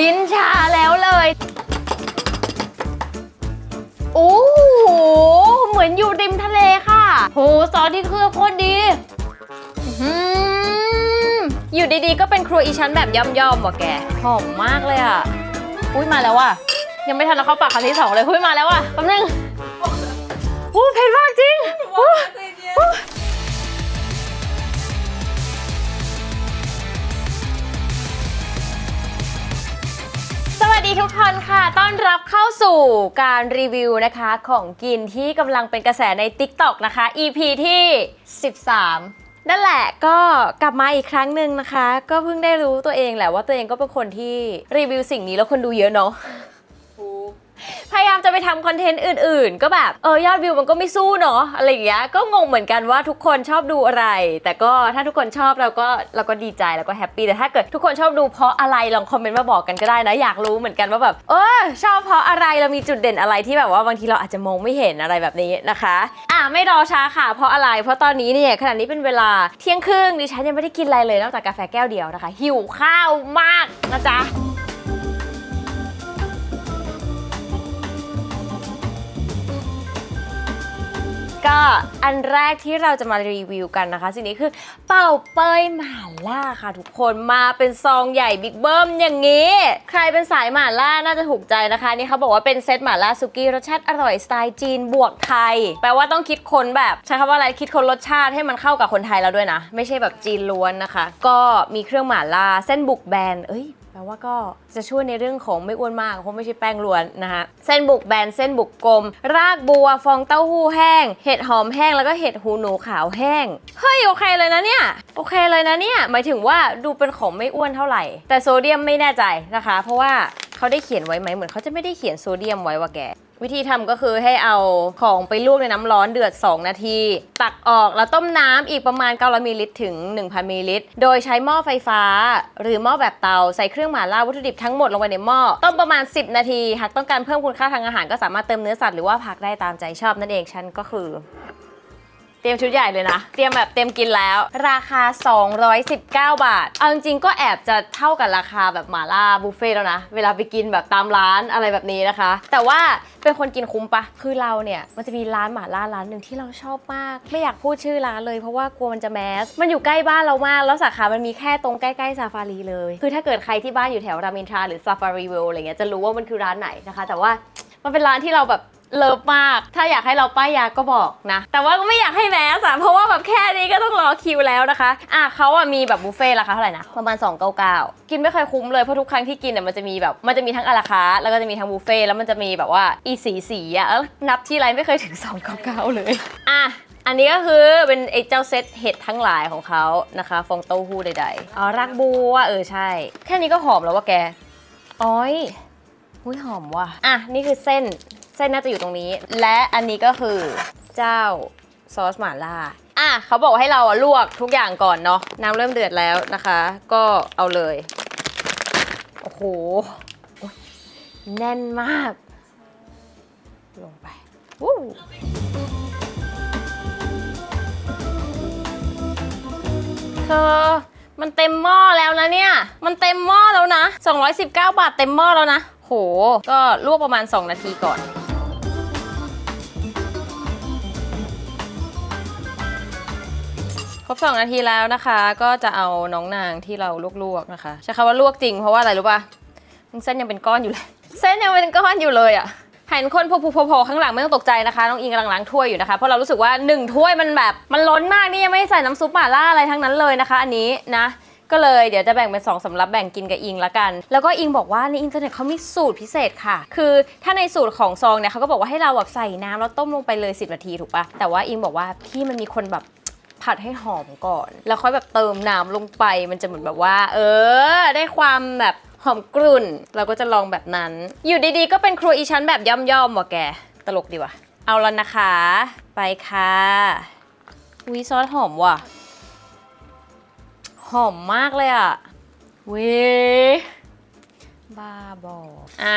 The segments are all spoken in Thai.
ลิ้นชาแล้วเลย โอ้โห เหมือนอยู่ริมทะเลค่ะ โห ซอสที่เคลือบโคตรดีอื้อยู่ดีๆ ก็เป็นครัวอีชั้นแบบย่อมๆว่ะแก หอมมากเลยอะ อุ้ยมาแล้วว่ะ ยังไม่ทันเอาเข้าปากคำที่สองเลย อุ้ยมาแล้วว่ะแป๊บนึงอู้เผ็ดมากจริงอู้ วัสดีทุกคนค่ะ ต้อนรับเข้าสู่การรีวิวนะคะของกินที่กำลังเป็นกระแสใน TikTok นะคะ EP ที่ 13 นั่นแหละก็กลับมาอีกครั้งหนึ่งนะคะ ก็เพิ่งได้รู้ตัวเองแหละว่าตัวเองก็เป็นคนที่รีวิวสิ่งนี้แล้วคนดูเยอะเนาะ พยายามจะไปทำคอนเทนต์อื่น ๆ ก็แบบเออยอดวิวมันก็ไม่สู้เนาะอะไรอย่างเงี้ยก็งงเหมือนกันว่าทุกคนชอบดูอะไร แต่ก็ถ้าทุกคนชอบเราก็เราก็ดีใจแล้วก็แฮปปี้แต่ถ้าเกิดทุกคนชอบดูเพราะอะไรลองคอมเมนต์มาบอกกันก็ได้นะ อยากรู้เหมือนกันว่าแบบเออชอบเพราะอะไรเรามีจุดเด่นอะไรที่แบบว่าบางทีเราอาจจะมองไม่เห็นอะไรแบบนี้นะคะอะไม่รอช้าค่ะเพราะอะไรเพราะตอนนี้เนี่ยขณะนี้เป็นเวลาเที่ยงครึ่งดิฉันยังไม่ได้กินอะไรเลยนอกจากกาแฟแก้วเดียวนะคะ หิวข้าวมากนะจ๊ะ ก็อันแรกที่เราจะมารีวิวกันนะคะ สิ่งนี้คือเป่าเป้ยหม่าล่าค่ะทุกคนมาเป็นซองใหญ่บิ๊กเบิ้มอย่างนี้ ใครเป็นสายหม่าล่าน่าจะถูกใจนะคะนี่เขาบอกว่าเป็นเซตหม่าล่าสุกี้รสชาติอร่อยสไตล์จีนบวกไทย แปลว่าต้องคิดค้นแบบใช้คำว่าอะไรคิดค้นรสชาติให้มันเข้ากับคนไทยแล้วด้วยนะ ไม่ใช่แบบจีนล้วนนะคะ ก็มีเครื่องหม่าล่าเส้นบุกแบนเอ้ย แปลว่าก็จะช่วยในเรื่องของไม่อ้วนมากเพราะไม่ใช่แป้งล้วนนะคะเส้นบุกแบนเส้นบุกกลม รากบัวฟองเต้าหู้แห้ง เห็ดหอมแห้งแล้วก็เห็ดหูหนูขาวแห้งเฮ้ยโอเคเลยนะเนี่ยโอเคเลยนะเนี่ยหมายถึงว่าดูเป็นของไม่อ้วนเท่าไหร่ แต่โซเดียมไม่แน่ใจนะคะ เพราะว่าเขาได้เขียนไว้ไหมเหมือนเขาจะไม่ได้เขียนโซเดียมไว้ว่าแก วิธีทำก็คือให้เอาของไปลวกในน้ำร้อนเดือด 2 นาที ตักออกแล้วต้มน้ำอีกประมาณ900มิลลิลิตรถึง 1,000มิลลิลิตรโดยใช้หม้อไฟฟ้า หรือหม้อแบบเตาใส่เครื่องหมาล่าวัตถุดิบทั้งหมดลงไปในหม้อต้มประมาณ 10 นาที หากต้องการเพิ่มคุณค่าทางอาหารก็สามารถเติมเนื้อสัตว์หรือว่าผักได้ตามใจชอบนั่นเองฉันก็คือ เตรียมชุดใหญ่เลยนะ เตรียมแบบเต็มกินแล้ว ราคา 219 บาท เอาจริงๆก็แอบจะเท่ากับราคาแบบหม่าล่าบุฟเฟ่แล้วนะ เวลาไปกินแบบตามร้านอะไรแบบนี้นะคะ แต่ว่าเป็นคนกินคุ้มปะ คือเราเนี่ยมันจะมีร้านหม่าล่าร้านหนึ่งที่เราชอบมาก ไม่อยากพูดชื่อร้านเลยเพราะว่ากลัวมันจะแมส มันอยู่ใกล้บ้านเรามาก แล้วสาขา มันมีแค่ตรงใกล้ๆซาฟารีเลย คือถ้าเกิดใครที่บ้านอยู่แถวรามอินทราหรือซาฟารีเวลอะไรเงี้ยจะรู้ว่ามันคือร้านไหนนะคะ แต่ว่ามันเป็นร้านที่เราแบบ เลิฟมาก ถ้าอยากให้เราป้ายยาก็บอกนะ แต่ว่าก็ไม่อยากให้แมสอะเพราะว่าแบบแค่นี้ก็ต้องรอคิวแล้วนะคะ อะเขาอะมีแบบบุฟเฟ่ราคาเท่าไหร่นะ ประมาณ 299 กินไม่เคยคุ้มเลย เพราะทุกครั้งที่กินเนี่ยมันจะมีแบบ มันจะมีทั้งอาราคาแล้วก็จะมีทั้งบุฟเฟ่แล้วมันจะมีแบบว่าอีสีสีอะเอ้านับที่ไรไม่เคยถึง 299 เลย อะอันนี้ก็คือเป็นไอ้เจ้าเซตเห็ดทั้งหลายของเขานะคะ ฟองเต้าหู้ใดๆ อ๋อรักบัวเออใช่ แค่นี้ก็หอมแล้วว่าแก อ้อย หุ้ยหอมว่ะ อะ นี่คือเส้น เส้นน่าจะอยู่ตรงนี้ และอันนี้ก็คือเจ้าซอสหม่าล่า อะเขาบอกให้เราลวกทุกอย่างก่อนเนาะ น้ำเริ่มเดือดแล้วนะคะ ก็เอาเลย โอ้โห แน่นมาก ลงไปวู้เธอ มันเต็มหม้อแล้วนะเนี่ย มันเต็มหม้อแล้วนะ 219 บาทเต็มหม้อแล้วนะ โห ก็ลวกประมาณ 2 นาทีก่อนครบ2นาทีแล้วนะคะ ก็จะเอาน้องนางที่เราลวกๆนะคะ ใช้คำว่าลวกจริงเพราะว่าอะไรรู้ป่ะเส้นยังเป็นก้อนอยู่เลย เส้นยังเป็นก้อนอยู่เลยอะ่ะ เห็นคนโผล่ๆข้างหลังไม่ต้องตกใจนะคะ น้องอิงกำลังล้างถ้วยอยู่นะคะ เพราะเรารู้สึกว่า 1 ถ้วยมันแบบมันล้นมากนี่ยังไม่ใส่น้ำซุปหม่าล่าอะไรทั้งนั้นเลยนะคะ อันนี้นะก็เลยเดี๋ยวจะแบ่งเป็น2สำรับแบ่งกินกับอิงละกัน แล้วก็อิงบอกว่าในอินเทอร์เน็ตเขามีสูตรพิเศษค่ะ คือถ้าในสูตรของซองเนี่ยเขาก็บอกว่าให้เราแบบใส่น้ำแล้วต้มลงไปเลย 10 นาทีถูกปะแต่ว่าอิงบอกว่าพี่มันมีคนแบบผัดให้หอมก่อน แล้วค่อยแบบเติมน้ำลงไปมันจะเหมือนแบบว่า เออ ได้ความแบบ อมกรุ่น เราก็จะลองแบบนั้น อยู่ดีๆ ก็เป็นครัวอีชั้นแบบย่อมๆว่ะแก ตลกดีว่ะ เอาแล้วนะคะ ไปค่ะวิซอสหอมว่ะ หอมมากเลยอะเว้ยบ้าบออะ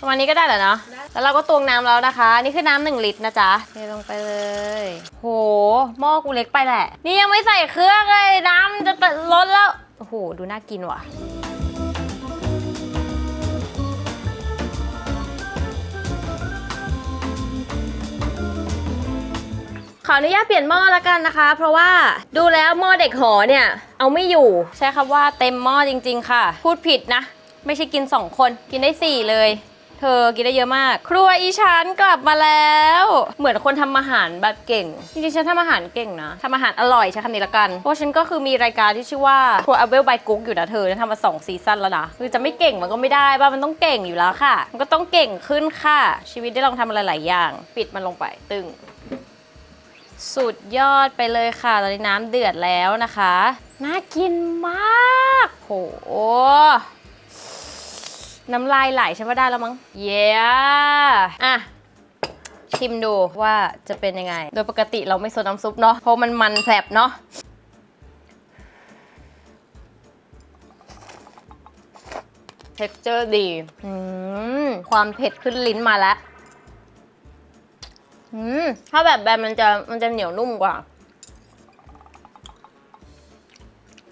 ประมาณนี้ก็ได้แหละเนาะ แล้วเราก็ตวงน้ำแล้วนะคะ นี่คือน้ำหนึ่งลิตรนะจ๊ะ เทลงไปเลย โห หม้อกูเล็กไปแหละ นี่ยังไม่ใส่เครื่องเลย น้ำมันจะล้นแล้ว โอ้โห ดูน่ากินว่ะ ขออนุญาตเปลี่ยนหม้อละกันนะคะ เพราะว่าดูแล้วหม้อเด็กหอเนี่ย เอาไม่อยู่ ใช้คำว่าเต็มหม้อจริง ๆ ค่ะ พูดผิดนะ ไม่ใช่กิน 2 คน กินได้ 4 เลย เธอกินได้เยอะมาก ครัวอีชันกลับมาแล้ว เหมือนคนทำอาหารแบบเก่ง จริงๆฉันทำอาหารเก่งนะทำอาหารอร่อยใช้คำนี้ละกัน เพราะฉันก็คือมีรายการที่ชื่อว่าครัวอเวลบายกุ๊กอยู่นะเธอทำมาสองซีซั่นแล้วนะคือจะไม่เก่งมันก็ไม่ได้ป่ะมันต้องเก่งอยู่แล้วค่ะ มันก็ต้องเก่งขึ้นค่ะ ชีวิตได้ลองทำอะไรหลายอย่าง ปิดมันลงไปตึง สุดยอดไปเลยค่ะ ตอนนี้น้ำเดือดแล้วนะคะ น่ากินมากโหน้ำลายไหลใช่ไหมได้แล้วมั้ง เย้อะ ชิมดูว่าจะเป็นยังไง โดยปกติเราไม่ซดน้ำซุปเนาะ เพราะมันมันแผลบเนาะเท็กเจอร์ดี ความเผ็ดขึ้นลิ้นมาแล้ว อืมถ้าแบบแบบมันจะมันจะเหนียวนุ่มกว่า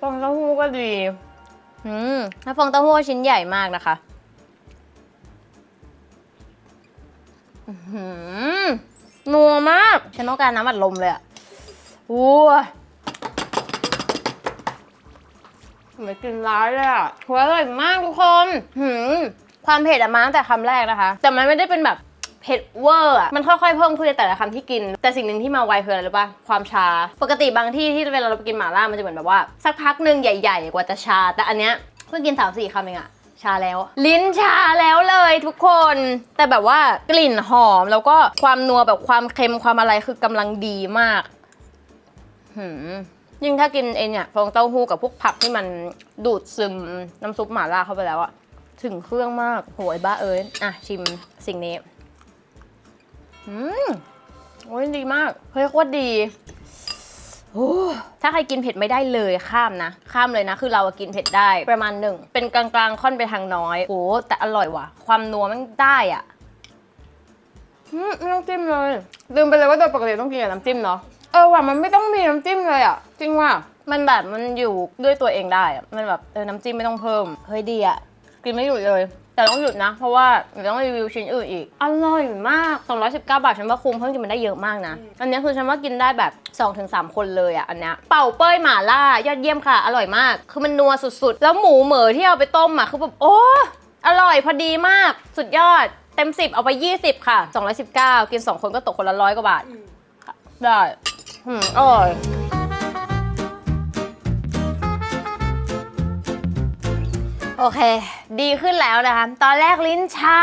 ฟองเต้าหู้ก็ดีอืมแล้วฟองเต้าหู้ชิ้นใหญ่มากนะคะหนัวมากฉันต้องการน้ำอัดลมเลยอะอู้ไม่กินร้ายเลยอะหัวอร่อยมากทุกคน หืมความเผ็ดอะมาตั้งแต่คำแรกนะคะ แต่มันไม่ได้เป็นแบบ เผ็ดเวอร์อะมันค่อยๆเพิ่มขึ้นในแต่ละคำที่กิน แต่สิ่งหนึ่งที่มาไวคืออะไรรู้ป่ะความชา ปกติบางที่ที่เวลาเราไปกินหม่าล่ามันจะเหมือนแบบว่า สักพักหนึ่งใหญ่ๆ กว่าจะชา แต่อันเนี้ยเพิ่งกิน3ามสี่คำเองอะชาแล้ว ลิ้นชาแล้วเลยทุกคน แต่แบบว่ากลิ่นหอมแล้วก็ความนัวแบบความเค็มความอะไรคือกำลังดีมากหืมยิ่งถ้ากินเองเนี่ยฟองเต้าหู้กับพวกผักที่มันดูดซึมน้ำซุปหม่าล่าเข้าไปแล้วอะถึงเครื่องมากโหยบ้าเอ้ยอะชิมสิ่งนี้ อืมโอ้ยดีมาก เฮ้ยโคตรดีโอ้ถ้าใครกินเผ็ดไม่ได้เลยข้ามนะ ข้ามเลยนะ คือเราอะกินเผ็ดได้ประมาณหนึ่ง เป็นกลางๆ ค่อนไปทางน้อย โอ้แต่อร่อยว่ะ ความนัวมันได้อะอืมไม่ต้องจิ้มเลย ลืมไปเลยว่าโดยปกติต้องกินกับน้ำจิ้มเนาะ เออว่ะมันไม่ต้องมีน้ำจิ้มเลยอะ จริงว่ะ มันแบบมันอยู่ด้วยตัวเองได้อะมันแบบเออน้ำจิ้มไม่ต้องเพิ่ม เฮ้ยดีอะ กินไม่หยุดเลย แต่ต้องหยุดนะ เพราะว่าเดี๋ยวต้องรีวิวชิ้นอื่นอีก อร่อยมาก 219 บาทฉันว่าคุ้มเพราะจริงๆมันได้เยอะมากนะ อันนี้คือฉันว่ากินได้แบบ 2-3 คนเลยอะอันเนี้ยเป่าเป้ยหม่าล่ายอดเยี่ยมค่ะ อร่อยมาก คือมันนัวสุดๆ แล้วหมูเหมือที่เอาไปต้มอะคือแบบโอ้อร่อยพอดีมาก สุดยอด เต็ม 10 เอาไป 20 ค่ะ 219 กิน 2 คนก็ตกคนละร้อยกว่าบาท ได้ อืมอร่อย โอเค ดีขึ้นแล้วนะคะ ตอนแรกลิ้นชา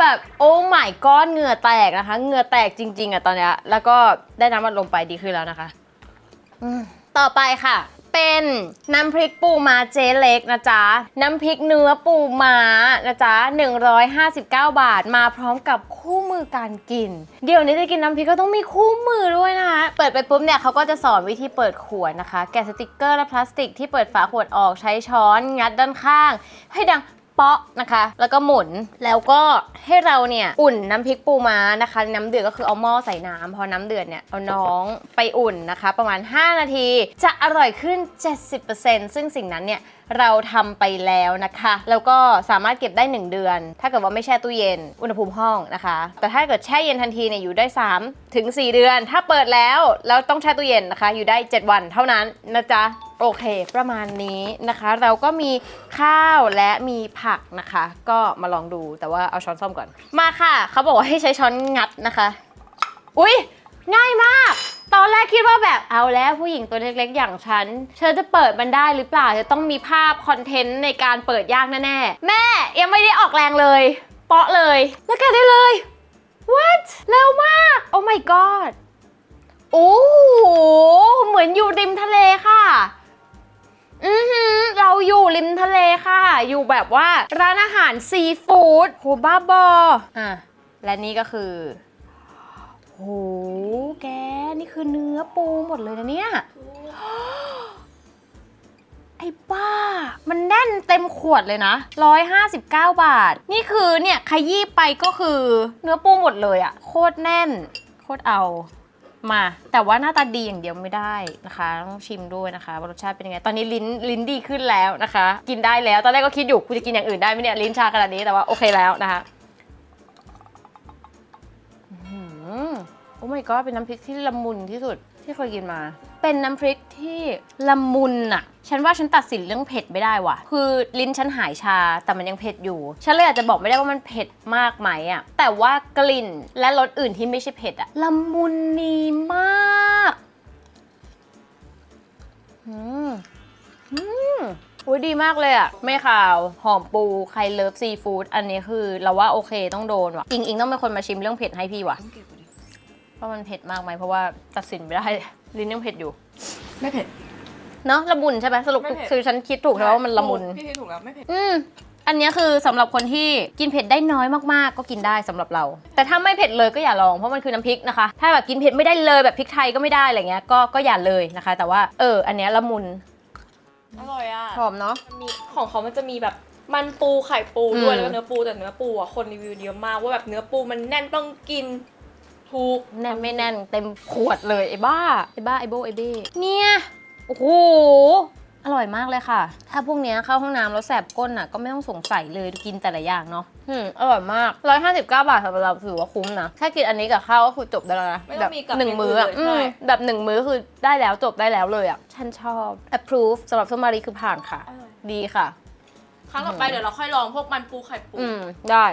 แบบโอ้ my god เหงื่อแตกนะคะ เหงื่อแตกจริง ๆอะตอนเนี้ยแล้วก็ได้น้ำมันลมไปดีขึ้นแล้วนะคะ อืมต่อไปค่ะ เป็นน้ำพริกปูม้าเจเล็กนะจ๊ะ น้ำพริกเนื้อปูม้านะจ๊ะ 159 บาทมาพร้อมกับคู่มือการกิน เดี๋ยวนี้จะกินน้ำพริกก็ต้องมีคู่มือด้วยนะคะ เปิดไปปุ๊บเนี่ยเขาก็จะสอนวิธีเปิดขวดนะคะ แกะสติกเกอร์และพลาสติกที่เปิดฝาขวดออกใช้ช้อน งัดด้านข้าง ให้ดัง เปาะนะคะ แล้วก็หมุนแล้วก็ให้เราเนี่ยอุ่นน้ำพริกปูม้านะคะ น้ำเดือดก็คือเอาหม้อใส่น้ำพอน้ำเดือดเนี่ยเอาน้องไปอุ่นนะคะ ประมาณ 5 นาที จะอร่อยขึ้น 70%ซึ่งสิ่งนั้นเนี่ยเราทำไปแล้วนะคะ แล้วก็สามารถเก็บได้ 1 เดือน ถ้าเกิดว่าไม่แช่ตู้เย็น อุณหภูมิห้องนะคะ แต่ถ้าเกิดแช่เย็นทันทีเนี่ยอยู่ได้3ถึง4เดือน ถ้าเปิดแล้วแล้วต้องแช่ตู้เย็นนะคะ อยู่ได้ 7 วันเท่านั้นนะจ๊ะ โอเค ประมาณนี้นะคะ เราก็มีข้าวและมีผักนะคะ ก็มาลองดูแต่ว่าเอาช้อนส้อมก่อน มาค่ะ เขาบอกว่าให้ใช้ช้อนงัดนะคะ อุ๊ย ง่ายมาก ตอนแรกคิดว่าแบบเอาแล้วผู้หญิงตัวเล็กๆ อย่างฉันเธอจะเปิดมันได้หรือเปล่าจะต้องมีภาพคอนเทนต์ในการเปิดยากแน่ๆแม่ยังไม่ได้ออกแรงเลยเปาะเลย แล้วแกได้เลย what เร็วมาก oh my god โอ้โหเหมือนอยู่ริมทะเลค่ะ อือหือเราอยู่ริมทะเลค่ะ อยู่แบบว่าร้านอาหารซีฟู้ดโหบ้าบออะและนี่ก็คือโหแกนี่คือเนื้อปูหมดเลยนะเนี่ยไอ้บ้า มันแน่นเต็มขวดเลยนะ 159 บาท นี่คือเนี่ยขยี้ไปก็คือเนื้อปูหมดเลยอะโคตรแน่น โคตรเอา มา แต่ว่าหน้าตาดีอย่างเดียวไม่ได้นะคะต้องชิมด้วยนะคะว่ารสชาติเป็นยังไงตอนนี้ลิ้นลิ้นดีขึ้นแล้วนะคะ กินได้แล้วตอนแรกก็คิดอยู่กูจะกินอย่างอื่นได้ไหมเนี่ยลิ้นชาขนาดนี้แต่ว่าโอเคแล้วนะคะอื้อหือโอ้ my god เป็นน้ำพริกที่ละมุนที่สุดที่เคยกินมา เป็นน้ำพริกที่ละมุนอะฉันว่าฉันตัดสินเรื่องเผ็ดไม่ได้ว่ะ คือลิ้นฉันหายชาแต่มันยังเผ็ดอยู่ ฉันเลยอาจจะบอกไม่ได้ว่ามันเผ็ดมากไหมอะแต่ว่ากลิ่นและรสอื่นที่ไม่ใช่เผ็ดอะละมุนนีมากอืมอืมอุ้ยดีมากเลยอะไม่ขาว หอมปู ใครเลิฟซีฟู้ดอันนี้คือเราว่าโอเคต้องโดนว่ะ อิงอิงต้องเป็นคนมาชิมเรื่องเผ็ดให้พี่ว่ะ ว้ดิว่ามันเผ็ดมากไหมเพราะว่าตัดสินไม่ได้ ลิ้นยังเผ็ดอยู่ ไม่เผ็ด เนาะละมุนใช่ไหมสรุปไม่เผ็ด คือฉันคิดถูกใช่ไหมว่ามันละมุน พี่ที่ถูกแล้วไม่เผ็ด อืม อันเนี้ยคือสำหรับคนที่กินเผ็ดได้น้อยมากๆ ก็กินได้สำหรับเรา แต่ถ้าไม่เผ็ดเลยก็อย่าลองเพราะมันคือน้ำพริกนะคะ ถ้าแบบกินเผ็ดไม่ได้เลยแบบพริกไทยก็ไม่ได้อะไรเงี้ย ก็ก็อย่าเลยนะคะ แต่ว่าเออ อันเนี้ยละมุนอร่อยอะหอมเนาะ มันมีของเขามันจะมีแบบมันปูไข่ปูด้วยอืม แล้วก็เนื้อปูแต่เนื้อปูอะคนรีวิวเยอะมากว่าแบบเนื้อปูมันแน่นต้องกิน ถูกแน่นไม่แน่นเต็มขวดเลยไอ้บ้าไอ้บ้าไอ้โบไอ้เบ้เนี่ยโอ้โหอร่อยมากเลยค่ะ ถ้าพวกเนี้ยเข้าห้องน้ำแล้วแสบก้นอะก็ไม่ต้องสงสัยเลยกินแต่ละอย่างเนาะอืมอร่อยมาก 159 บาทสำหรับเราถือว่าคุ้มนะแค่กินอันนี้กับข้าวก็คือจบได้แล้วนะไม่แบต้อบงมีกับหนึ่งมื้ออะย่างอื่นเลยอืมแบบหนึ่งมื้อคือได้แล้วจบได้แล้วเลยอะฉันชอบ approve สำหรับส้มมารีคือผ่านค่ะอร่อยดีค่ะ ครั้งต่อไปเดี๋ยวเราค่อยลองพวกมันปูไข่ปูอืมได้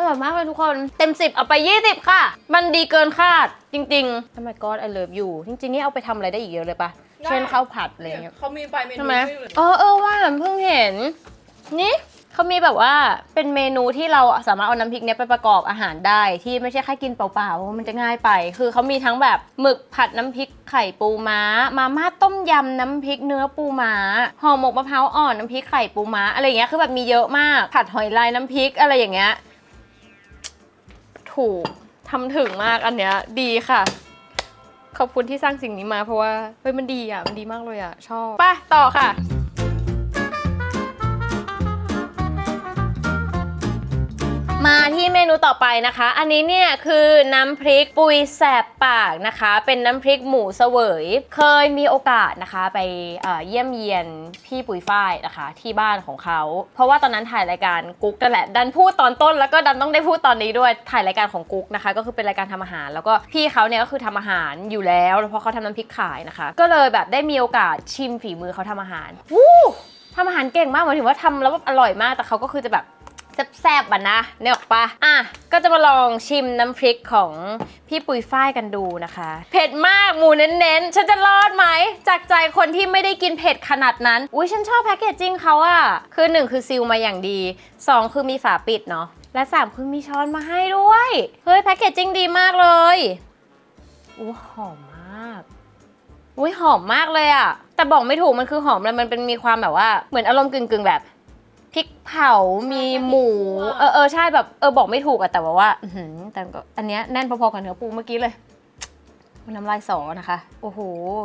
อร่อยมากเลยทุกคนเต็ม 10 เอาไป 20 ค่ะ มันดีเกินคาดจริงๆ Oh my god I love you จริงๆ นี่เอาไปทำอะไรได้อีกเยอะเลยปะเช่นข้าวผัดอะไรอย่างเงี้ยเขามีใบเมนูใช่ไหมให้เลยเออเออว่าเพิ่งเห็น นี่เขามีแบบว่าเป็นเมนูที่เราสามารถเอาน้ำพริกเนี้ยไปประกอบอาหารได้ ที่ไม่ใช่แค่กินเปล่าๆเพราะว่ามันจะง่ายไป คือเขามีทั้งแบบหมึกผัดน้ำพริกไข่ปูม้า มาม่าต้มยำน้ำพริกเนื้อปูม้าห่อหมกมะพร้าวอ่อนน้ำพริกไข่ปูม้าอะไรอย่างเงี้ยคือแบบมีเยอะมากผัดหอยลายน้ำพริกอะไรอย่างเงี้ย ถูกทำถึงมากอันเนี้ยดีค่ะ ขอบคุณที่สร้างสิ่งนี้มาเพราะว่าเฮ้ยมันดีอะมันดีมากเลยอะ ชอบไปต่อค่ะ มาที่เมนูต่อไปนะคะ อันนี้เนี่ยคือน้ำพริกปุยแสบปากนะคะ เป็นน้ำพริกหมูเสวย เคยมีโอกาสนะคะ ไปเยี่ยมเยียนพี่ปุยฝ้ายนะคะ ที่บ้านของเขา เพราะว่าตอนนั้นถ่ายรายการกุ๊กนั่นแหละ ดันพูดตอนต้นแล้วก็ดันต้องได้พูดตอนนี้ด้วย ถ่ายรายการของกุ๊กนะคะ ก็คือเป็นรายการทำอาหาร แล้วก็พี่เขาเนี่ยก็คือทำอาหารอยู่แล้วเพราะเขาทำน้ำพริกขายนะคะ ก็เลยแบบได้มีโอกาสชิมฝีมือเขาทำอาหารวู้ทำอาหารเก่งมากหมายถึงว่าทำแล้วแบบอร่อยมาก แต่เขาก็คือจะแบบ แซ่บๆอะนะเนี่ยออกปะอะก็จะมาลองชิมน้ำพริกของพี่ปุยฝ้ายกันดูนะคะ เผ็ดมากหมูเน้นๆ ฉันจะรอดไหม จากใจคนที่ไม่ได้กินเผ็ดขนาดนั้น อุ้ยฉันชอบแพคเกจจิ้งเขาอะคือหนึ่งคือซีลมาอย่างดีสองคือมีฝาปิดเนาะและสามคือมีช้อนมาให้ด้วย เฮ้ยแพคเกจจิ้งดีมากเลยอู้หอมมากอุ้ยหอมมากเลยอะแต่บอกไม่ถูกมันคือหอมเลยมันเป็นมีความแบบว่าเหมือนอารมณ์กึ่งๆแบบ พริกเผา มีหมู เออเออใช่แบบเออบอกไม่ถูกอะแต่ว่าว่าอื้อหือแต่ก็อันเนี้ยแน่นพอๆกับเนื้อปูเมื่อกี้เลยน้ำลายสอนะคะ โอ้โห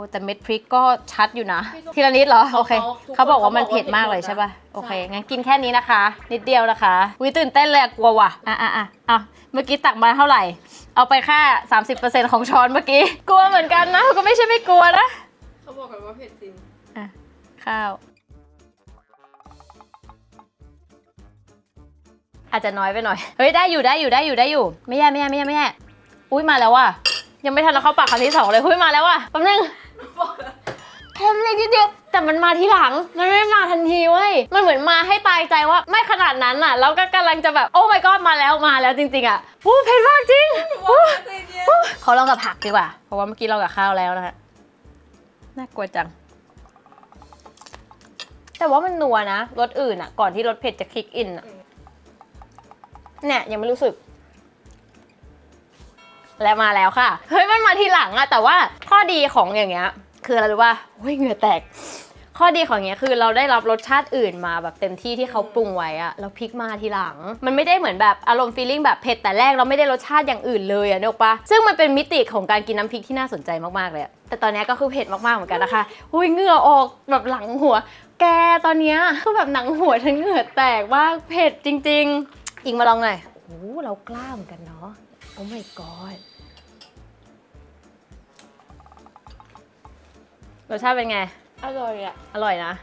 แต่เม็ดพริกก็ชัดอยู่นะ ทีละนิดเหรอ โอเค เขาบอกว่ามันเผ็ดมากเลยใช่ป่ะ โอเค งั้นกินแค่นี้นะคะ นิดเดียวนะคะวิตื่นเต้นเลยอะกลัวว่ะ อะอะอะอะเมื่อกี้ตักมาเท่าไหร่ เอาไปแค่30%ของช้อนเมื่อกี้ กลัวเหมือนกันนะ ก็ไม่ใช่ไม่กลัวนะ เขาบอกกันว่าเผ็ดจริงข้าว อาจจะน้อยไปหน่อย เฮ้ยได้อยู่ได้อยู่ได้อยู่ได้อยู่ ไม่แย่ไม่แย่ไม่แย่ไม่แย่อุ้ยมาแล้วว่ะ ยังไม่ทันเราเข้าปากคำที่สองเลยอุ้ยมาแล้วว่ะแป๊บนึงแค่เล็กนิดเดียวแต่มันมาทีหลัง มันไม่มาทันทีเว้ย มันเหมือนมาให้ตายใจว่าไม่ขนาดนั้นอะ แล้วก็กำลังจะแบบโอ้ my god มาแล้วมาแล้วจริงๆอะอู้เผ็ดมากจริงว่าใจเย็นขอลองกับผักดีกว่า เพราะว่าเมื่อกี้เรากับข้าวแล้วนะฮะ น่ากลัวจัง แต่ว่ามันนัวนะ รสอื่นอะ ก่อนที่รสเผ็ดจะคลิกอินอะ เนี่ยยังไม่รู้สึก แล้วมาแล้วค่ะ เฮ้ยมันมาทีหลังอะแต่ว่าข้อดีของอย่างเงี้ย คืออะไรรู้ป่ะโอ้ยเหงื่อแตก ข้อดีของเงี้ยคือเราได้รับรสชาติอื่นมาแบบเต็มที่ที่เขาปรุงไว้อะแล้วพริกมาทีหลัง มันไม่ได้เหมือนแบบอารมณ์ฟีลลิ่งแบบเผ็ดแต่แรกเราไม่ได้รสชาติอย่างอื่นเลยอะนึกออกปะซึ่งมันเป็นมิติของการกินน้ำพริกที่น่าสนใจมากๆเลยแต่ตอนนี้ก็คือเผ็ดมากๆเหมือนกันนะคะอุ้ยเหงื่อออกแบบหลังหัวแกตอนนี้คือแบบหนังหัวฉันเหงื่อแตกมากเผ็ดจริง ๆ อิงมาลองหน่อยโอ้โหเรากล้าเหมือนกันเนาะ โอ้ my god รสชาติเป็นไง อร่อยอะอร่อยนะ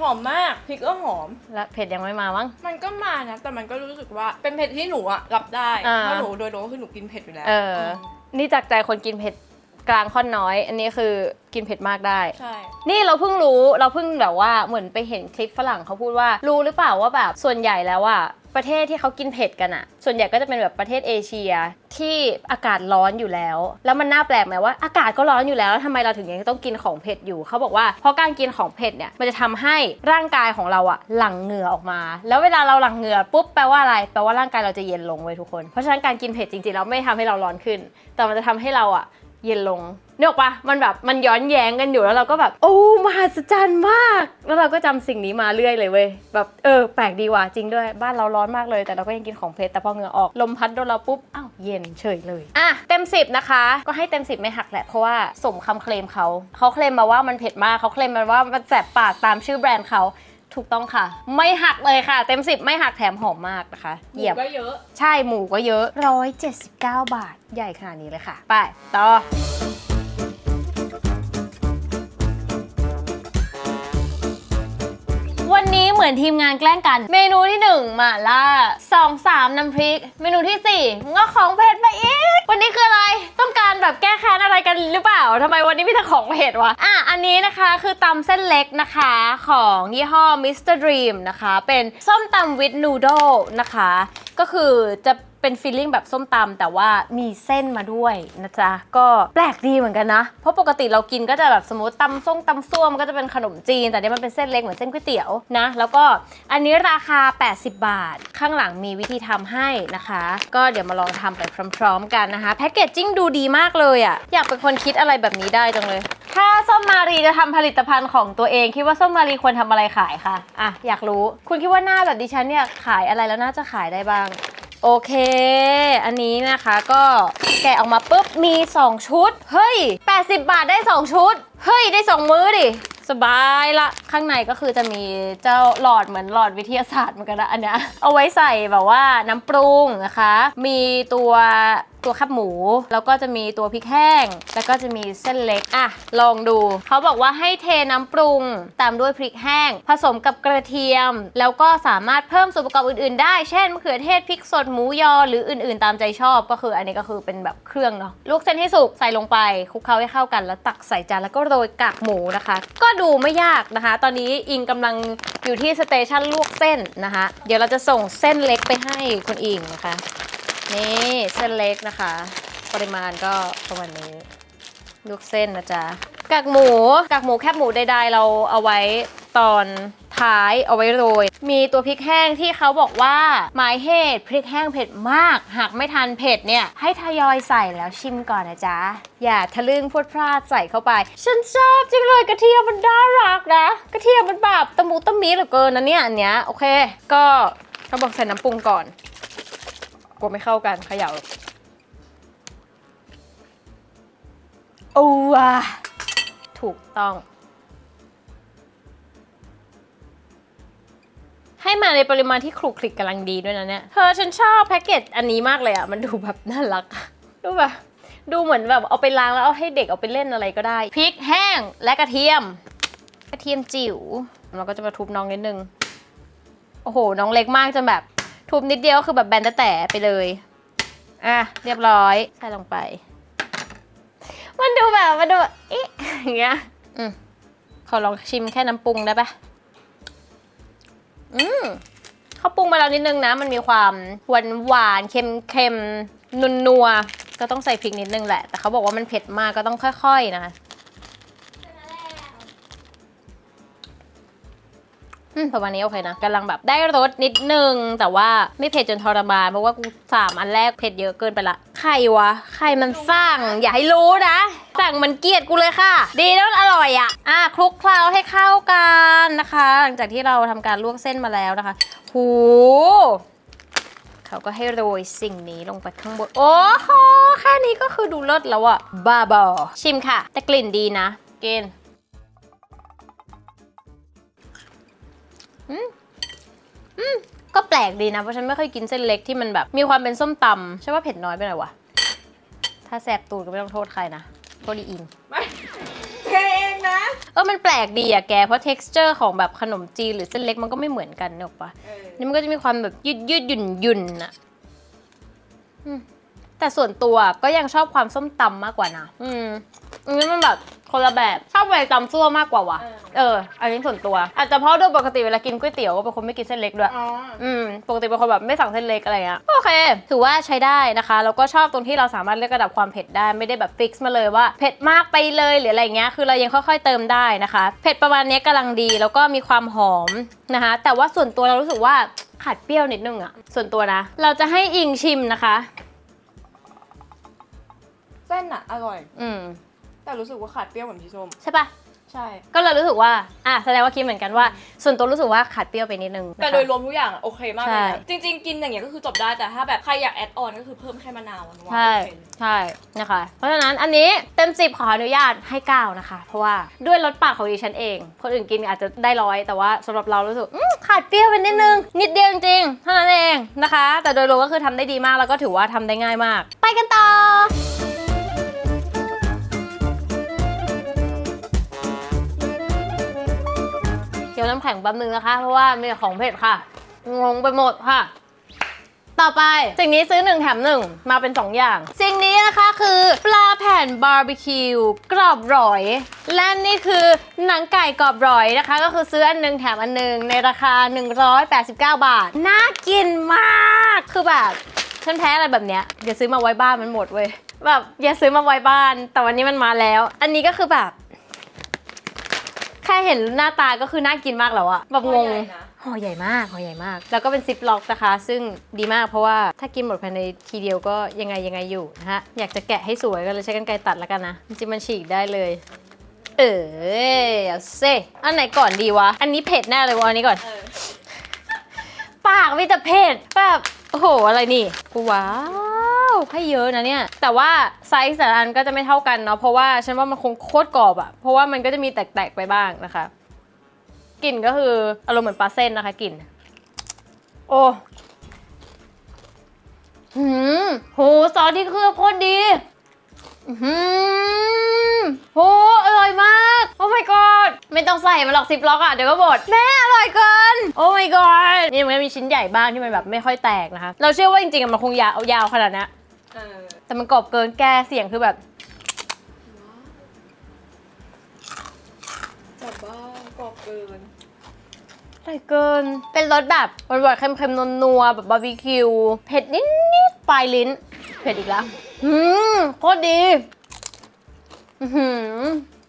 หอมมากพริกก็หอม และเผ็ดยังไม่มามั้ง มันก็มานะ แต่มันก็รู้สึกว่าเป็นเผ็ดที่หนูอะรับได้ อ่า เพราะหนูโดยรวมก็คือหนูกินเผ็ดอยู่แล้วเออ ม นี่จากใจคนกินเผ็ด กลางค่อนน้อย อันนี้คือกินเผ็ดมากได้ ใช่ นี่เราเพิ่งรู้เราเพิ่งแบบว่าเหมือนไปเห็นคลิปฝรั่งเขาพูดว่า รู้หรือเปล่าว่าแบบส่วนใหญ่แล้วอะประเทศที่เขากินเผ็ดกันอะส่วนใหญ่ก็จะเป็นแบบประเทศเอเชียที่อากาศร้อนอยู่แล้ว แล้วมันน่าแปลกไหมว่าอากาศก็ร้อนอยู่แล้วแล้วทำไมเราถึงยังต้องกินของเผ็ดอยู่เขาบอกว่าเพราะการกินของเผ็ดเนี่ยมันจะทำให้ร่างกายของเราอะหลั่งเหงื่อออกมา แล้วเวลาเราหลั่งเหงื่อปุ๊บแปลว่าอะไรแปลว่าร่างกายเราจะเย็นลงเว้ยทุกคน เพราะฉะนั้นการกินเผ็ดจริงๆแล้วไม่ทำให้เราร้อนขึ้น แต่มันจะทำให้เราอะ เย็นลงเนึกออกปะมันแบบมันย้อนแย้งกันอยู่แล้วเราก็แบบ โอ้มหัศจรรย์มาก แล้วเราก็จำสิ่งนี้มาเรื่อยเลยเว้ยแบบเออแปลกดีว่ะจริงด้วยบ้านเราร้อนมากเลย แต่เราก็ยังกินของเผ็ดแต่พอเหงื่อออกลมพัดโดนเราปุ๊บอ้าวเย็นเฉยเลยอะเต็ม 10 นะคะ ก็ให้เต็ม 10 ไม่หักแหละเพราะว่าสมคำเคลมเขาเขาเคลมมาว่ามันเผ็ดมากเขาเคลมมาว่ามันแสบปากตามชื่อแบรนด์เขา ถูกต้องค่ะ ไม่หักเลยค่ะ เต็ม 10 ไม่หักแถมหอมมากนะคะหมูเยี่ยมก็เยอะ ใช่หมูก็เยอะ 179 บาท ใหญ่ขนาดนี้เลยค่ะ ไป ต่อ วันนี้เหมือนทีมงานแกล้งกัน เมนูที่ 1 หมาล่า2 3น้ำพริก เมนูที่ 4งอของเผ็ดมาอีก วันนี้คืออะไร ต้องการแบบแก้แค้นอะไรกันหรือเปล่าทำไมวันนี้มีแต่ของเผ็ดวะ อะ อันนี้นะคะคือตำเส้นเล็กนะคะของยี่ห้อ Mr. Dream นะคะ เป็นส้มตำวิดนูโดนะคะก็คือจะเป็นฟีลลิ่งแบบส้มตำแต่ว่ามีเส้นมาด้วยนะจ๊ะ ก็แปลกดีเหมือนกันนะ เพราะปกติเรากินก็จะแบบสมมติตำส้มตำซ่วมก็จะเป็นขนมจีน แต่เนี้มันเป็นเส้นเล็กเหมือนเส้นก๋วยเตี๋ยวนะ แล้วก็อันนี้ราคา 80 บาท ข้างหลังมีวิธีทำให้นะคะ ก็เดี๋ยวมาลองทำไปพร้อม ๆ กันนะคะแพคเกจจิ้งดูดีมากเลยอะ่ะอยากเป็นคนคิดอะไรแบบนี้ได้จังเลย ถ้าส้มมารีจะทำผลิตภัณฑ์ของตัวเองคิดว่าส้มมารีควรทำอะไรขายคะอะอยากรู้ คุณคิดว่าหน้าแบบดิฉันเนี่ยขายอะไรแล้วน่าจะขายได้บ้างโอเค อันนี้นะคะก็แกะออกมาปุ๊บมี 2 ชุด เฮ้ย 80 บาทได้ 2 ชุด เฮ้ย ได้2มื้อดิ สบายละ ข้างในก็คือจะมีเจ้าหลอดเหมือนหลอดวิทยาศาสตร์เหมือนกันนะอันเนี้ยเอาไว้ใส่แบบว่าน้ำปรุงนะคะ มีตัวตัวขับหมู แล้วก็จะมีตัวพริกแห้ง แล้วก็จะมีเส้นเล็ก อะ ลองดู เขาบอกว่าให้เทน้ำปรุง ตามด้วยพริกแห้ง ผสมกับกระเทียม แล้วก็สามารถเพิ่มส่วนประกอบอื่นๆได้ เช่นมะเขือเทศ พริกสด หมูยอ หรืออื่นๆ ตามใจชอบ ก็คืออันนี้ก็คือเป็นแบบเครื่องเนาะ ลวกเส้นให้สุก ใส่ลงไป คลุกเคล้าให้เข้ากัน แล้วตักใส่จาน แล้วก็โรยกากหมูนะคะ ก็ดูไม่ยากนะคะ ตอนนี้อิงกำลังอยู่ที่สเตชันลวกเส้นนะคะ เดี๋ยวเราจะส่งเส้นเล็กไปให้คุณอิงนะคะ นี่เส้นเล็กนะคะ ปริมาณก็ประมาณนี้ ลวกเส้นนะจ๊ะกากหมูกากหมูแคบหมูใดๆเราเอาไว้ตอนท้ายเอาไว้โรย มีตัวพริกแห้งที่เขาบอกว่าหมายเหตุพริกแห้งเผ็ดมาก หากไม่ทันเผ็ดเนี่ยให้ทยอยใส่แล้วชิมก่อนนะจ๊ะ อย่าทะลึ่งพรวดพลาดใส่เข้าไป ฉันชอบจังเลยกระเทียมมันน่ารักนะ กระเทียมมันแบบตะมูตะมีเหลือเกินนะเนี่ยอันเนี้ยโอเค ก็เขาบอกใส่น้ำปรุงก่อนกลัวไม่เข้ากันเขย่า โอ้วถูกต้อง ให้มาในปริมาณที่คลุกคลิกกำลังดีด้วยนะเนี่ย เธอฉันชอบแพ็กเกจอันนี้มากเลยอะมันดูแบบน่ารัก ดูแบบดูเหมือนแบบเอาไปล้างแล้วเอาให้เด็กเอาไปเล่นอะไรก็ได้ พริกแห้งและกระเทียม กระเทียมจิ๋วเราก็จะมาทุบน้องนิดนึง โอ้โห น้องเล็กมากจนแบบ ทุบนิดเดียวคือแบบแบนแต่ไปเลย อะ เรียบร้อย ใส่ลงไป มันดูแบบมันดูอิ๊ะอย่างเงี้ยอืมขอลองชิมแค่น้ำปรุงได้ปะอืมเขาปรุงมาแล้วนิดนึงนะ มันมีความหวานหวานเค็มเค็มนุ่นัวก็ต้องใส่พริกนิดนึงแหละ แต่เขาบอกว่ามันเผ็ดมากก็ต้องค่อย ๆ นะ ประมาณนี้โอเคนะกำลังแบบได้รสนิดนึง แต่ว่าไม่เผ็ดจนทรมาน เพราะว่ากูสามอันแรกเผ็ดเยอะเกินไปละใครวะใครมันสั่ง อย่าให้รู้นะสั่งมันเกลียดกูเลยค่ะ ดีแล้วมันอร่อยอะอะคลุกเคล้าให้เข้ากันนะคะ หลังจากที่เราทำการลวกเส้นมาแล้วนะคะหูเขาก็ให้โรยสิ่งนี้ลงไปข้างบน โอ้โหแค่นี้ก็คือดูเลิศแล้วอะบ้าบอชิมค่ะ แต่กลิ่นดีนะกิน ก็แปลกดีนะ เพราะฉันไม่เคยกินเส้นเล็กที่มันแบบ มีความเป็นส้มตำใช่ว่าเผ็ดน้อยไปหน่อยวะ ถ้าแสบตูดก็ไม่ต้องโทษใครนะโทษดีอิงไม่เทเองนะเออ มันแปลกดีอะแก เพราะ texture ของแบบขนมจีนหรือเส้นเล็กมันก็ไม่เหมือนกันเนกปะเออนี่มันก็จะมีความแบบยืดยืดหยุ่นหยุ่นๆอะอืม แต่ส่วนตัวก็ยังชอบความส้มตำมากกว่านะ อืมอันนี้มันแบบคนละแบบชอบไปตำซั่วมากกว่าว่ะเออ อันนี้ส่วนตัว อาจจะเพราะโดยปกติเวลากินก๋วยเตี๋ยวก็เป็นคนไม่กินเส้นเล็กด้วยอ๋ออืมปกติเป็นคนแบบไม่สั่งเส้นเล็กอะไรเงี้ยโอเค ถือว่าใช้ได้นะคะแล้วก็ชอบตรงที่เราสามารถเลือกระดับความเผ็ดได้ไม่ได้แบบฟิกซ์มาเลยว่าเผ็ดมากไปเลยหรืออะไรเงี้ยคือเรายังค่อยๆเติมได้นะคะ เผ็ดประมาณเนี้ยกำลังดีแล้วก็มีความหอมนะคะ แต่ว่าส่วนตัวเรารู้สึกว่าขาดเปรี้ยวนิดนึงอะส่วนตัวนะ เราจะให้อิงชิมนะคะเส้นอะอร่อย อืมแต่รู้สึกว่าขาดเปรี้ยวเหมือนพี่ส้มใช่ปะใช่ ก็เลยรู้สึกว่าอะแสดงว่าคิดเหมือนกันว่า ส่วนตัวรู้สึกว่าขาดเปรี้ยวไปนิดนึงนะคะ แต่โดยรวมทุกอย่างอะโอเคมากเลยใช่นะจริง ๆ กินอย่างเงี้ยก็คือจบได้แต่ถ้าแบบใครอยากแอดออนก็คือเพิ่มแค่มะนาวอะหนูว่าใช่ โอเค ใช่ นะคะ เพราะฉะนั้นอันนี้เต็มสิบขออนุญาตให้9นะคะ เพราะว่าด้วยรสปากของดิฉันเอง คนอื่นกินอาจจะได้ร้อย แต่ว่าสำหรับเรารู้สึกอื้อขาดเปรี้ยวไปนิดนึง นิดเดียวจริงๆเท่านั้นเองนะคะ แต่โดยรวมก็คือทำได้ดีมากแล้วก็ถือว่าทำได้ง่ายมาก ไปกันต่อ ยวน้ำแข็งแป๊บนึงนะคะ เพราะว่ามีแต่ของเผ็ดค่ะ งงไปหมดค่ะ ต่อไปสิ่งนี้ซื้อ1แถม1มาเป็น 2 อย่าง สิ่งนี้นะคะคือปลาแผ่นบาร์บีคิวกรอบร้อย และนี่คือหนังไก่กรอบร้อยนะคะ ก็คือซื้ออันหนึงแถมอันหนึงในราคา 189 บาท น่ากินมากคือแบบฉันแพ้อะไรแบบเนี้ยอย่าซื้อมาไว้บ้านมันหมดเว้ยแบบอย่าซื้อมาไว้บ้าน แต่วันนี้มันมาแล้ว อันนี้ก็คือแบบ ค่เห็นหน้าตาก็คือน่ากินมากแล้วอะแบบงงห่อใหญ่นะห่อใหญ่มากห่อใหญ่มาก แล้วก็เป็นซิปล็อกนะคะ ซึ่งดีมากเพราะว่าถ้ากินหมดภายในทีเดียวก็ยังไงยังไงอยู่นะฮะ อยากจะแกะให้สวยก็เลยใช้กันไกรตัดแล้วกันนะ จริงๆมันฉีกได้เลย เออเอาเซอันไหนก่อนดีวะ อันนี้เผ็ดแน่เลยวะอันนี้ก่อนเออปากมีแต่เผ็ดแบบโอ้โหอะไรนี่ว้า วให้เยอะนะเนี่ย แต่ว่าไซส์แต่ละอันก็จะไม่เท่ากันเนาะ เพราะว่าฉันว่ามันคงโคตรกรอบอะเพราะว่ามันก็จะมีแตกๆไปบ้างนะคะ กลิ่นก็คืออารมณ์เหมือนปลาเส้นนะคะกลิ่น โอ้หืมโหซอสที่เคลือบโคตรดีหืมโหอร่อยมาก โอ้ my god ไม่ต้องใส่มันหรอกซิปล็อกอะเดี๋ยวก็หมดแม่อร่อยเกิน โอ้ my god นี่มันมีชิ้นใหญ่บ้างที่มันแบบไม่ค่อยแตกนะคะ เราเชื่อว่าจริงๆอะมันคงยาวยาวขนาดนี้ เออแต่มันกรอบเกินแกเสียงคือแบบจับบ้างกรอบเกิน อร่อยเกิน เป็นรสแบบหวานๆเค็มๆนัวๆแบบบาร์บีคิว เผ็ดนิดๆปลายลิ้น เผ็ดอีกแล้ว อืมโคตรดีอื้อหือ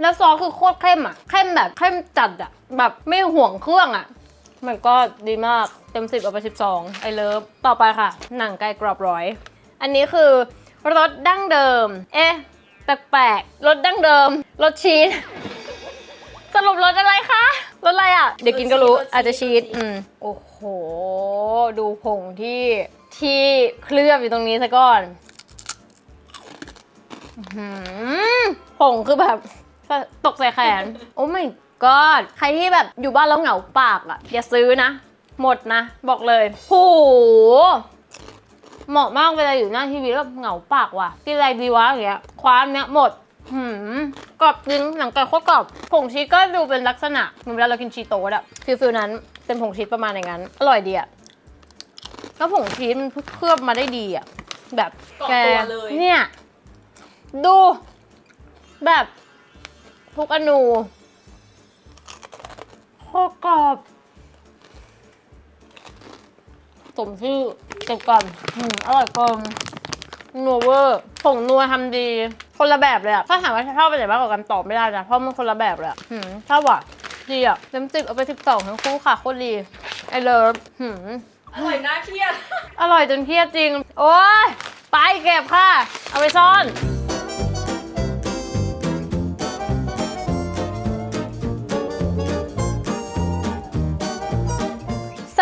แล้วซอสคือโคตรเข้มอะ เข้มแบบเข้มจัดอะ แบบไม่ห่วงเครื่องอะ มันก็ดีมาก เต็มสิบเอาไปสิบสองไอเลิฟ ต่อไปค่ะ หนังไก่กรอบร้อย อันนี้คือรสดั้งเดิม เอ๊ะ แปลกๆรสดั้งเดิมรสชีสสรุปรสอะไรคะรสอะไรอะ เดี๋ยวกินก็รู้รสชีสอาจจะชีส อืมโอ้โห ดูผงที่ที่เคลือบอยู่ตรงนี้ซะก่อนอื้อหือผงคือแบบ ตกใส่แขน โอ้ my god ใครที่แบบอยู่บ้านแล้วเหงาปากอะ อย่าซื้อนะ หมดนะ บอกเลยโห เหมาะมากเวลาอยู่หน้าทีวีแล้วแบบเหงาปากว่ะกินอะไรดีวะอย่างเงี้ยคว้าอันเนี้ยหมดหืมกรอบจริงหนังไก่โคตรกรอบผงชีสก็ดูเป็นลักษณะเหมือนเวลาเรากินชีสโต๊ดอะฟิลฟิลนั้นเป็นผงชีสประมาณอย่างนั้น อร่อยดีอะแล้วผงชีสมันเคลือบมาได้ดีอะแบบเกาะแกตัวเลยเนี่ย ดู แบบทุกอนูโคตรกรอบ สมชื่อเก็บก่อนอืมอร่อยเกินนัวเวอร์ผงนัวทำดี คนละแบบเลยอะถ้าถามว่าชอบไปไหนมากกว่ากันตอบไม่ได้นะ เพราะมันคนละแบบเลยอะหืมชอบว่ะดีอะเต็มสิบเอาไปสิบสองทั้งคู่ค่ะโคตรดีไอเลิฟหืมอร่อยน่าเครียด อร่อยจนเครียดจริง โอ้ยไปเก็บค่ะ เอาไปซ่อน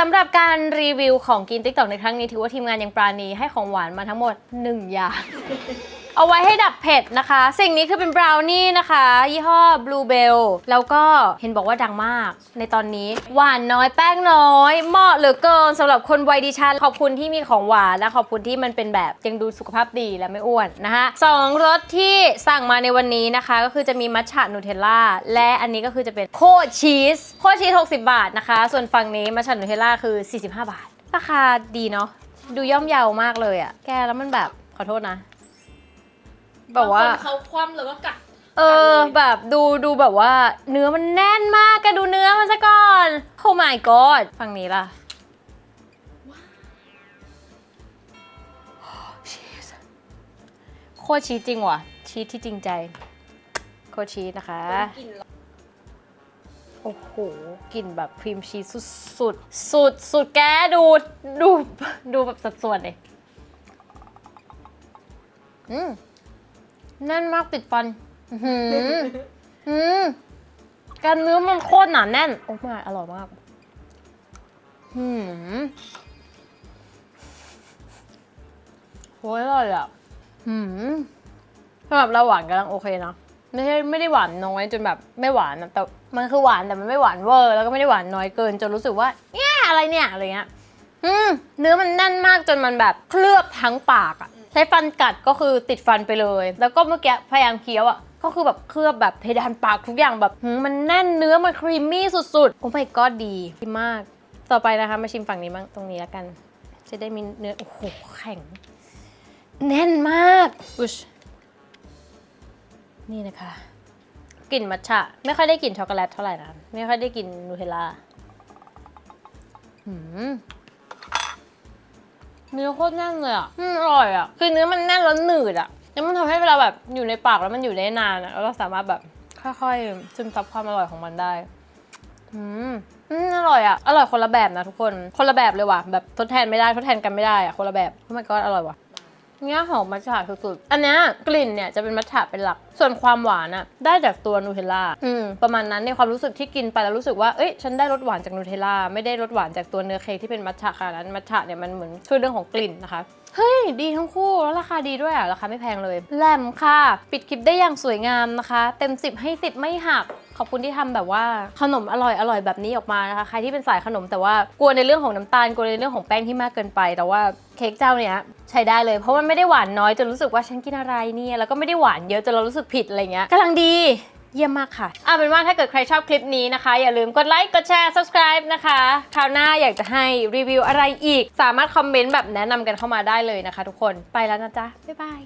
สำหรับการรีวิวของกินติ๊กต็อกในครั้งนี้ถือว่าทีมงานยังปราณีให้ของหวานมาทั้งหมด 1 อย่าง เอาไว้ให้ดับเผ็ดนะคะ สิ่งนี้คือเป็นบราวนี่นะคะ ยี่ห้อ Blue Bell แล้วก็เห็นบอกว่าดังมาก ในตอนนี้ หวานน้อยแป้งน้อย เหมาะเหลือเกินสำหรับคนวัยดิฉัน ขอบคุณที่มีของหวานและขอบคุณที่มันเป็นแบบยังดูสุขภาพดีและไม่อ้วนนะคะสองรสที่สั่งมาในวันนี้นะคะ ก็คือจะมีมัทฉะนูเทลล่าและอันนี้ก็คือจะเป็นโคชีสโคชีส60 บาทนะคะ ส่วนฝั่งนี้มัทฉะนูเทลล่าคือ 45 บาท ราคาดีเนาะดูย่อมเยาวมากเลยอะแกแล้วมันแบบขอโทษนะ แบบว่าบงคนเขาคว่ำแล้วก็กัด เออแบบดูดูแบบว่า เนื้อมันแน่นมากแกดูเนื้อมันซะก่อนโอ้ my god ฝั่งนี้ล่ะชีสโคตรชีสจริงว่ะ ชีสที่จริงใจ โคตรชีสนะคะ กินแล้วโอ้โหกลิ่นแบบครีมชีสสุดสุดสุดสุดแกดูดูดูแบบสัดส่วนเลยอืม แน่นมากติดฟัน อื้อหืออืมการเนื้อมันโคตรหนาแน่น โอ้ my อร่อยมากหืมโอ้ยอร่อยอะหืมสำหรับเราหวานกำลังโอเคนะไม่ใช่ไม่ได้หวานน้อยจนแบบไม่หวานนะแต่มันคือหวานแต่มันไม่หวานเวอร์แล้วก็ไม่ได้หวานน้อยเกินจนรู้สึกว่าเนี่ยอะไรเนี่ยอะไรเงี้ย อืมเนื้อมันแน่นมากจนมันแบบเคลือบทั้งปากอะ ใช้ฟันกัดก็คือติดฟันไปเลย แล้วก็เมื่อกี้พยายามเคี้ยวอะก็คือแบบเคลือบแบบเพดานปากทุกอย่างแบบมันแน่นเนื้อมันครีมมี่สุดๆ โอ้ my god ดีดีมาก ต่อไปนะคะมาชิมฝั่งนี้บ้างตรงนี้แล้วกัน จะได้มีเนื้อ โอ้โห แข็ง แน่นมากอุชนี่นะคะ กลิ่นมัทฉะ ไม่ค่อยได้กลิ่นช็อกโกแลตเท่าไหร่นะ ไม่ค่อยได้กลิ่นนูเทลล่าหืม เนื้อโคตรแน่นเลยอะอืมอร่อยอะ คือเนื้อมันแน่นแล้วหนืดอะแล้วมันทำให้เวลาแบบอยู่ในปากแล้วมันอยู่ได้นานอะแล้วเราสามารถแบบค่อยๆซึมซับความอร่อยของมันได้ อืมอืมอร่อยอะ อร่อยคนละแบบนะทุกคน คนละแบบเลยว่ะ แบบทดแทนไม่ได้ ทดแทนกันไม่ได้อะ คนละแบบเพราะมันก็อร่อยว่ะ เนี่ยหอมมัทฉะสุดๆ อันเนี้ยกลิ่นเนี่ยจะเป็นมัทฉะเป็นหลัก ส่วนความหวานอะได้จากตัวนูเทลล่าอืมประมาณนั้นในความรู้สึกที่กินไปแล้วรู้สึกว่าเอ้ยฉันได้รสหวานจากนูเทลล่าไม่ได้รสหวานจากตัวเนื้อเค้กที่เป็นมัทฉะขนาดนั้นมัทฉะเนี่ยมันเหมือนช่วยเรื่องของกลิ่นนะคะเฮ้ย ดีทั้งคู่แล้วราคาดีด้วยอะ ราคาไม่แพงเลย แหลมค่ะ ปิดคลิปได้อย่างสวยงามนะคะ เต็ม 10 ให้ 10 ไม่หัก ขอบคุณที่ทำแบบว่าขนมอร่อยอร่อยแบบนี้ออกมานะคะ ใครที่เป็นสายขนมแต่ว่ากลัวในเรื่องของน้ำตาลกลัวในเรื่องของแป้งที่มากเกินไป แต่ว่าเค้กเจ้าเนี้ยใช้ได้เลย เพราะมันไม่ได้หวานน้อยจนรู้สึกว่าฉันกินอะไรเนี่ยแล้วก็ไม่ได้หวานเยอะจนเรารู้สึกผิดอะไรเงี้ยกำลังดีเยี่ยมมากค่ะเอาเป็นว่าถ้าเกิดใครชอบคลิปนี้นะคะ อย่าลืมกดไลค์ กดแชร์ subscribe นะคะ คราวหน้าอยากจะให้รีวิวอะไรอีก สามารถคอมเมนต์แบบแนะนำกันเข้ามาได้เลยนะคะทุกคน ไปแล้วนะจ๊ะ บ๊ายบาย